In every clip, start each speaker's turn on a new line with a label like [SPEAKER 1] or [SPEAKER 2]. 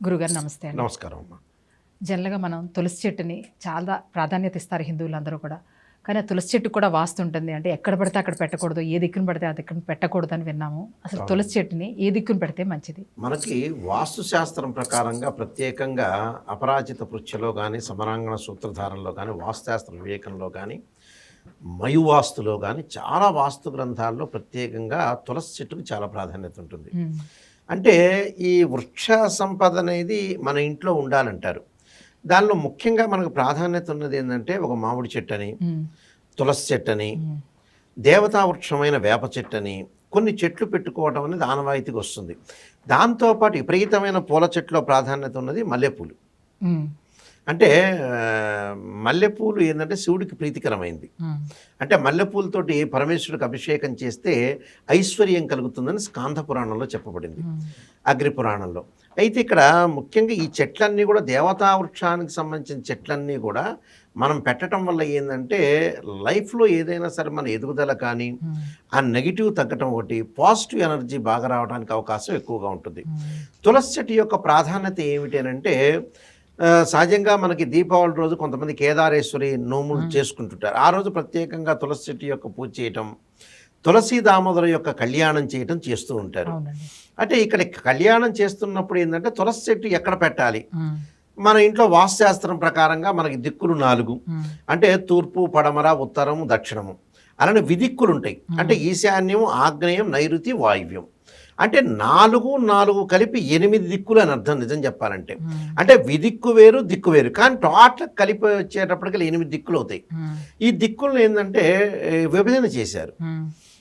[SPEAKER 1] గురుగారు నమస్తే అండి.
[SPEAKER 2] నమస్కారం అమ్మా.
[SPEAKER 1] జనరల్గా మనం తులసి చెట్టుని చాలా ప్రాధాన్యత ఇస్తారు హిందువులందరూ కూడా. కానీ ఆ తులసి చెట్టు కూడా వాస్తు ఉంటుంది. అంటే ఎక్కడ పడితే అక్కడ పెట్టకూడదు ఏ దిక్కున పడితే ఆ దిక్కున పెట్టకూడదు అని విన్నాము. అసలు తులసి చెట్టుని ఏ దిక్కున పెడితే మంచిది?
[SPEAKER 2] మనకి వాస్తు శాస్త్రం ప్రకారంగా ప్రత్యేకంగా అపరాజిత పృచ్ఛలో కానీ సమరాంగణ సూత్రధారంలో కానీ వాస్తుశాస్త్ర వివేకంలో కానీ మయువాస్తులో కానీ చాలా వాస్తు గ్రంథాల్లో ప్రత్యేకంగా తులసి చెట్టుకు చాలా ప్రాధాన్యత ఉంటుంది. అంటే ఈ వృక్ష సంపద అనేది మన ఇంట్లో ఉండాలంటారు. దానిలో ముఖ్యంగా మనకు ప్రాధాన్యత ఉన్నది ఏంటంటే ఒక మామిడి చెట్టు అని తులసి చెట్టు అని దేవతా వృక్షమైన వేప చెట్టు అని కొన్ని చెట్లు పెట్టుకోవడం అనేది ఆనవాయితీకి వస్తుంది. దాంతోపాటు విపరీతమైన పూల చెట్లో ప్రాధాన్యత ఉన్నది మల్లెపూలు. అంటే మల్లెపూలు ఏంటంటే శివుడికి ప్రీతికరమైంది. అంటే మల్లెపూలతోటి పరమేశ్వరుడికి అభిషేకం చేస్తే ఐశ్వర్యం కలుగుతుందని స్కాంధ పురాణంలో చెప్పబడింది. అగ్ని పురాణంలో. అయితే ఇక్కడ ముఖ్యంగా ఈ చెట్లన్నీ కూడా దేవతా వృక్షానికి సంబంధించిన చెట్లన్నీ కూడా మనం పెట్టడం వల్ల ఏంటంటే లైఫ్లో ఏదైనా సరే మన ఎదుగుదల కానీ ఆ నెగిటివ్ తగ్గటం ఒకటి పాజిటివ్ ఎనర్జీ బాగా రావడానికి అవకాశం ఎక్కువగా ఉంటుంది. తులసి చెట్టు యొక్క ప్రాధాన్యత ఏమిటి అని అంటే సహజంగా మనకి దీపావళి రోజు కొంతమంది కేదారేశ్వరి నోములు చేసుకుంటుంటారు. ఆ రోజు ప్రత్యేకంగా తులసి చెట్టు యొక్క పూజ చేయటం తులసి దామోదర యొక్క కళ్యాణం చేయటం చేస్తూ ఉంటారు. అంటే ఇక్కడ కళ్యాణం చేస్తున్నప్పుడు ఏంటంటే తులసి చెట్టు ఎక్కడ పెట్టాలి? మన ఇంట్లో వాస్తుశాస్త్రం ప్రకారంగా మనకి దిక్కులు నాలుగు. అంటే తూర్పు పడమర ఉత్తరము దక్షిణము. అలానే విదిక్కులు ఉంటాయి అంటే ఈశాన్యం ఆగ్నేయం నైరుతి వాయువ్యం. అంటే నాలుగు నాలుగు కలిపి ఎనిమిది దిక్కులు అని అర్థం నిజం చెప్పాలంటే. అంటే విదిక్కు వేరు దిక్కు వేరు. కానీ టోటల్ కలిపి వచ్చేటప్పటికి ఎనిమిది దిక్కులు అవుతాయి. ఈ దిక్కులను ఏంటంటే విభజన చేశారు.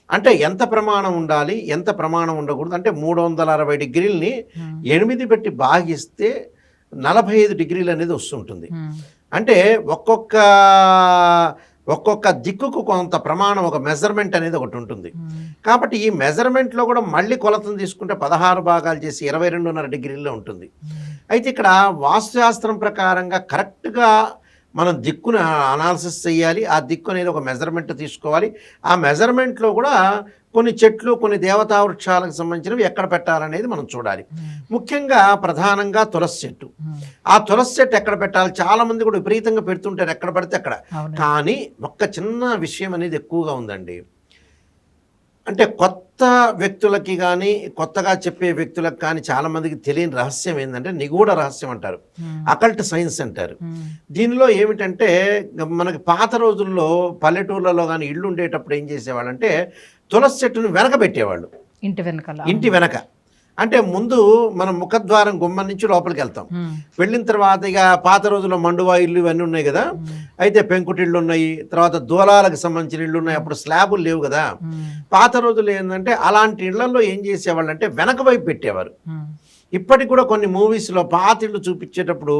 [SPEAKER 2] అంటే ఎంత ప్రమాణం ఉండాలి ఎంత ప్రమాణం ఉండకూడదు అంటే మూడు వందల అరవై డిగ్రీలని ఎనిమిది పెట్టి భాగిస్తే నలభై ఐదు డిగ్రీలు అనేది వస్తుంటుంది అంటే ఒక్కొక్క ఒక్కొక్క దిక్కుకు కొంత ప్రమాణం ఒక మెజర్మెంట్ అనేది ఒకటి ఉంటుంది. కాబట్టి ఈ మెజర్మెంట్లో కూడా మళ్ళీ కొలతను తీసుకుంటే పదహారు భాగాలు చేసి ఇరవై రెండున్నర డిగ్రీల్లో ఉంటుంది. అయితే ఇక్కడ వాస్తుశాస్త్రం ప్రకారంగా కరెక్ట్గా మనం దిక్కును అనాలిసిస్ చేయాలి ఆ దిక్కు అనేది ఒక మెజర్మెంట్ తీసుకోవాలి. ఆ మెజర్మెంట్లో కూడా కొన్ని చెట్లు కొన్ని దేవతా వృక్షాలకు సంబంధించినవి ఎక్కడ పెట్టాలనేది మనం చూడాలి. ముఖ్యంగా ప్రధానంగా తులసి చెట్టు. ఆ తులసి చెట్టు ఎక్కడ పెట్టాలి? చాలా మంది కూడా విపరీతంగా పెడుతుంటారు. ఎక్కడ పడితే అక్కడ. కానీ ఒక్క చిన్న విషయం అనేది ఎక్కువగా ఉందండి. అంటే కొత్త వ్యక్తులకి కానీ కొత్తగా చెప్పే వ్యక్తులకు కానీ చాలా మందికి తెలియని రహస్యం ఏంటంటే నిగూఢ రహస్యం అంటారు. అకల్ట్ సైన్స్ అంటారు. దీనిలో ఏమిటంటే మనకి పాత రోజుల్లో పల్లెటూర్లలో కానీ ఇళ్ళు ఉండేటప్పుడు ఏం చేసేవాళ్ళంటే తులసి చెట్టును వెనక పెట్టేవాళ్ళు.
[SPEAKER 1] ఇంటి వెనకాల.
[SPEAKER 2] ఇంటి వెనక. అంటే ముందు మనం ముఖద్వారం గుమ్మం నుంచి లోపలికి వెళ్తాం. వెళ్ళిన తర్వాత ఇక పాత రోజుల్లో మండువా ఇల్లు ఇవన్నీ ఉన్నాయి కదా. అయితే పెంకుటిళ్ళు ఉన్నాయి తర్వాత దూలాలకు సంబంధించిన ఇళ్ళు ఉన్నాయి అప్పుడు స్లాబులు లేవు కదా. పాత రోజులు ఏంటంటే అలాంటి ఇళ్ళలో ఏం చేసేవాళ్ళు అంటే వెనక వైపు పెట్టేవారు. ఇప్పటికి కూడా కొన్ని మూవీస్లో పాత ఇళ్ళు చూపించేటప్పుడు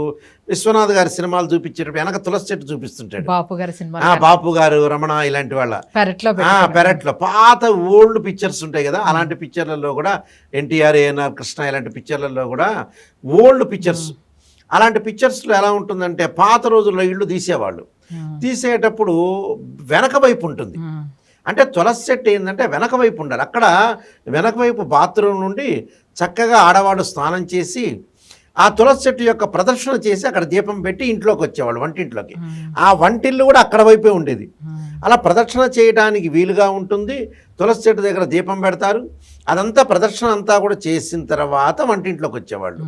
[SPEAKER 2] విశ్వనాథ్ గారి సినిమాలు చూపించేటప్పుడు వెనక తులసి చెట్టు చూపిస్తుంటాడు.
[SPEAKER 1] బాపు గారి సినిమా
[SPEAKER 2] బాపు గారు రమణ ఇలాంటి వాళ్ళ.
[SPEAKER 1] పెరట్లో
[SPEAKER 2] పెరట్లో. పాత ఓల్డ్ పిక్చర్స్ ఉంటాయి కదా అలాంటి పిక్చర్లలో కూడా ఎన్టీఆర్ ఏఎన్ఆర్ కృష్ణ ఇలాంటి పిక్చర్లలో కూడా ఓల్డ్ పిక్చర్స్. అలాంటి పిక్చర్స్లో ఎలా ఉంటుందంటే పాత రోజుల్లో ఇళ్ళు తీసేవాళ్ళు. తీసేటప్పుడు వెనక వైపు ఉంటుంది. అంటే తులసి చెట్టు ఏంటంటే వెనక వైపు ఉండాలి. అక్కడ వెనక వైపు బాత్రూమ్ నుండి చక్కగా ఆడవాడు స్నానం చేసి ఆ తులసి చెట్టు యొక్క ప్రదర్శన చేసి అక్కడ దీపం పెట్టి ఇంట్లోకి వచ్చేవాళ్ళు వంటింట్లోకి. ఆ వంటిల్లు కూడా అక్కడ వైపే ఉండేది. అలా ప్రదక్షిణ చేయడానికి వీలుగా ఉంటుంది. తులసి చెట్టు దగ్గర దీపం పెడతారు. అదంతా ప్రదర్శన అంతా కూడా చేసిన తర్వాత వంటింట్లోకి వచ్చేవాళ్ళు.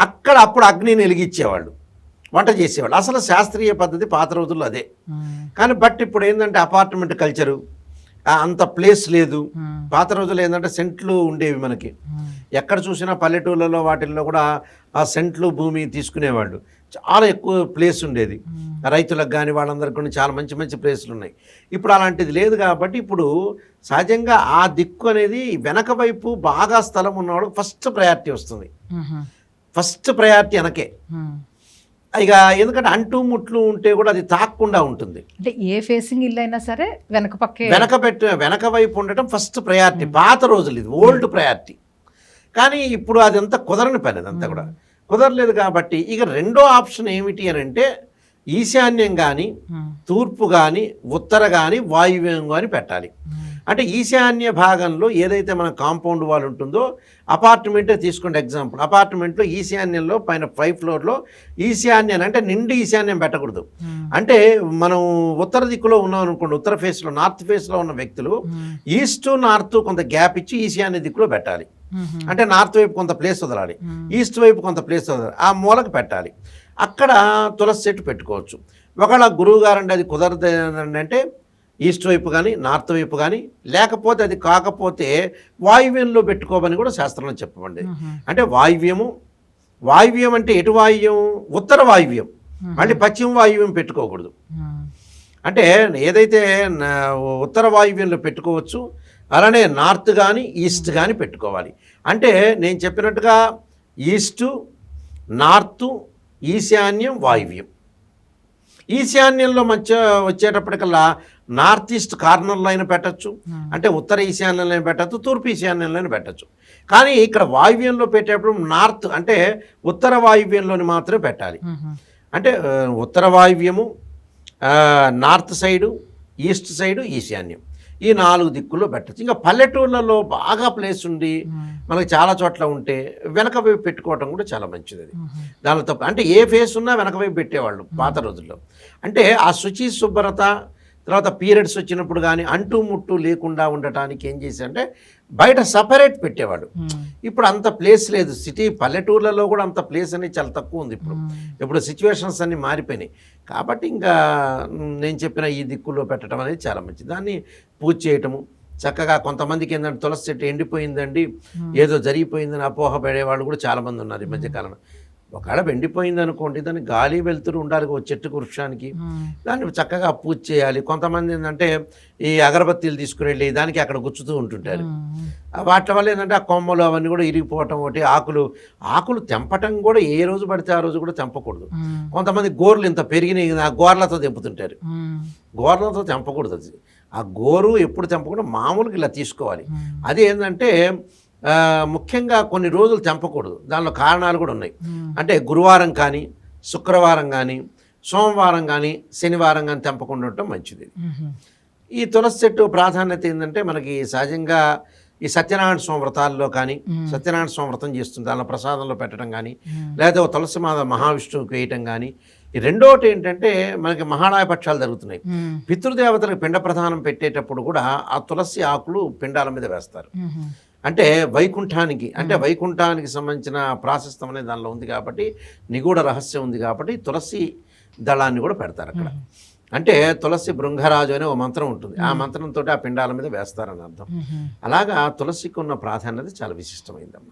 [SPEAKER 2] అక్కడ అప్పుడు అగ్నిని వెలిగించేవాళ్ళు. వంట చేసేవాళ్ళు. అసలు శాస్త్రీయ పద్ధతి పాత రోజుల్లో అదే. కానీ బట్ ఇప్పుడు ఏంటంటే అపార్ట్మెంట్ కల్చరు అంత ప్లేస్ లేదు. పాత రోజుల్లో ఏంటంటే సెంట్లు ఉండేవి మనకి. ఎక్కడ చూసినా పల్లెటూళ్ళలో వాటిల్లో కూడా ఆ సెంట్లు భూమి తీసుకునేవాళ్ళు. చాలా ఎక్కువ ప్లేస్ ఉండేది. రైతులకు కానీ వాళ్ళందరికీ కూడా చాలా మంచి మంచి ప్లేస్లు ఉన్నాయి. ఇప్పుడు అలాంటిది లేదు కాబట్టి ఇప్పుడు సహజంగా ఆ దిక్కు అనేది వెనక వైపు బాగా స్థలం ఉన్నవాడు ఫస్ట్ ప్రయారిటీ వస్తుంది. ఫస్ట్ ప్రయారిటీ వెనకే. ఇక ఎందుకంటే అంటు ముట్లు ఉంటే కూడా అది తాక్కుండా ఉంటుంది.
[SPEAKER 1] అంటే ఏ ఫేసింగ్ ఇల్లు అయినా సరే వెనక పక్కే.
[SPEAKER 2] వెనక పెట్ట వెనక వైపు ఉండటం ఫస్ట్ ప్రయారిటీ పాత రోజులు ఇది ఓల్డ్ ప్రయారిటీ కానీ ఇప్పుడు అదంతా కుదరని పని అదంతా కూడా. కుదరలేదు కాబట్టి ఇక రెండో ఆప్షన్ ఏమిటి అని అంటే ఈశాన్యం కానీ తూర్పు కానీ ఉత్తర కానీ వాయువ్యం కానీ పెట్టాలి. అంటే ఈశాన్య భాగంలో ఏదైతే మన కాంపౌండ్ వాల్ ఉంటుందో అపార్ట్మెంటే తీసుకోండి ఎగ్జాంపుల్. అపార్ట్మెంట్లో ఈశాన్యంలో పైన ఫైవ్ ఫ్లోర్లో ఈశాన్యం అంటే నిండి ఈశాన్యం పెట్టకూడదు. అంటే మనం ఉత్తర దిక్కులో ఉన్నాం అనుకోండి ఉత్తర ఫేస్లో నార్త్ ఫేస్లో ఉన్న వ్యక్తులు ఈస్ట్ నార్త్ కొంత గ్యాప్ ఇచ్చి ఈశాన్య దిక్కులో పెట్టాలి. అంటే నార్త్ వైపు కొంత ప్లేస్ వదలాలి. ఈస్ట్ వైపు కొంత ప్లేస్ వదలాలి. ఆ మూలకు పెట్టాలి. అక్కడ తులసి చెట్టు పెట్టుకోవచ్చు. ఒకవేళ గురువు గారండి అది కుదరదు అంటే ఈస్ట్ వైపు కానీ నార్త్ వైపు కానీ లేకపోతే అది కాకపోతే వాయువ్యంలో పెట్టుకోమని కూడా శాస్త్రంలో చెప్పమండి. అంటే వాయువ్యము వాయువ్యం అంటే ఎటు వాయువ్యం? ఉత్తర వాయువ్యం. మళ్ళీ పశ్చిమ వాయువ్యం పెట్టుకోకూడదు. అంటే ఏదైతే ఉత్తర వాయువ్యంలో పెట్టుకోవచ్చు అలానే నార్త్ కానీ ఈస్ట్ కానీ పెట్టుకోవాలి. అంటే నేను చెప్పినట్టుగా ఈస్టు నార్త్ ఈశాన్యం వాయువ్యం. ఈశాన్యంలో మధ్య వచ్చేటప్పటికల్లా నార్త్ ఈస్ట్ కార్నర్లో అయినా పెట్టచ్చు అంటే ఉత్తర ఈశాన్యంలో అయినా పెట్టచ్చు తూర్పు ఈశాన్యంలో అయినా పెట్టచ్చు. కానీ ఇక్కడ వాయువ్యంలో పెట్టేటప్పుడు నార్త్ అంటే ఉత్తర వాయువ్యంలోని మాత్రమే పెట్టాలి. అంటే ఉత్తర వాయువ్యము నార్త్ సైడు ఈస్ట్ సైడు ఈశాన్యం. ఈ నాలుగు దిక్కుల్లో పెట్టచ్చు. ఇంకా పల్లెటూళ్ళలో బాగా ప్లేస్ ఉండి మనకి చాలా చోట్ల ఉంటే వెనక వైపు పెట్టుకోవటం కూడా చాలా మంచిది అది దానిలో తప్ప అంటే ఏ ఫేస్ ఉన్నా వెనక వైపు పెట్టేవాళ్ళు పాత రోజుల్లో. అంటే ఆ శుచి శుభ్రత తర్వాత పీరియడ్స్ వచ్చినప్పుడు కానీ అంటు ముట్టు లేకుండా ఉండటానికి ఏం చేశారంటే బయట సపరేట్ పెట్టేవాడు ఇప్పుడు అంత ప్లేస్ లేదు. సిటీ పల్లెటూర్లలో కూడా అంత ప్లేస్ అనేది చాలా తక్కువ ఉంది ఇప్పుడు. ఇప్పుడు సిచ్యువేషన్స్ అన్నీ మారిపోయినాయి. కాబట్టి ఇంకా నేను చెప్పిన ఈ దిక్కులో పెట్టడం అనేది చాలా మంచిది. దాన్ని పూజ చేయటము చక్కగా కొంతమందికి ఏంటంటే తులసి చెట్టు ఎండిపోయిందండి ఏదో జరిగిపోయిందని అపోహ పడేవాళ్ళు కూడా చాలామంది ఉన్నారు ఈ మధ్యకాలంలో ఒకవేళ ఎండిపోయింది అనుకోండి దాన్ని గాలి వెలుతురు ఉండాలి ఒక చెట్టుకు వృక్షానికి. దాన్ని చక్కగా పూజ చేయాలి. కొంతమంది ఏంటంటే ఈ అగరబత్తీలు తీసుకుని వెళ్ళి దానికి అక్కడ గుచ్చుతూ ఉంటుంటారు. వాటి వల్ల ఏంటంటే ఆ కొమ్మలు అవన్నీ కూడా ఇరిగిపోవటం ఒకటి ఆకులు ఆకులు తెంపటం కూడా ఏ రోజు పడితే ఆ రోజు కూడా తెంపకూడదు. కొంతమంది గోర్లు ఇంత పెరిగినాయి ఆ గోర్లతో తెంపుతుంటారు. గోర్లతో తెంపకూడదు అది. ఆ గోరు ఎప్పుడు తెంపకుండా మామూలుగా ఇలా తీసుకోవాలి. అది ఏంటంటే ముఖ్యంగా కొన్ని రోజులు తెంపకూడదు దానిలో కారణాలు కూడా ఉన్నాయి. అంటే గురువారం కానీ శుక్రవారం కానీ సోమవారం కానీ శనివారం కానీ తెంపకుండా ఉండటం మంచిది. ఈ తులసి చెట్టు ప్రాధాన్యత ఏంటంటే మనకి సహజంగా ఈ సత్యనారాయణ స్వామి వ్రతాల్లో కానీ సత్యనారాయణ స్వామి వ్రతం చేస్తుంది. దానిలో ప్రసాదంలో పెట్టడం కానీ లేదా తులసి మాత మహావిష్ణువుకి వేయటం కానీ ఈ రెండోటి ఏంటంటే మనకి మహాళాయ పక్షాలు జరుగుతున్నాయి. పితృదేవతలకు పిండ ప్రధానం పెట్టేటప్పుడు కూడా ఆ తులసి ఆకులు పిండాల మీద వేస్తారు. అంటే వైకుంఠానికి అంటే వైకుంఠానికి సంబంధించిన ప్రాశస్తం అనేది దానిలో ఉంది కాబట్టి నిగూఢ రహస్యం ఉంది కాబట్టి తులసి దళాన్ని కూడా పెడతారు అక్కడ. అంటే తులసి బృంగరాజు అనే ఒక మంత్రం ఉంటుంది. ఆ మంత్రంతో ఆ పిండాల మీద వేస్తారని అర్థం. అలాగా తులసికి ఉన్న ప్రాధాన్యత చాలా విశిష్టమైందమ్మా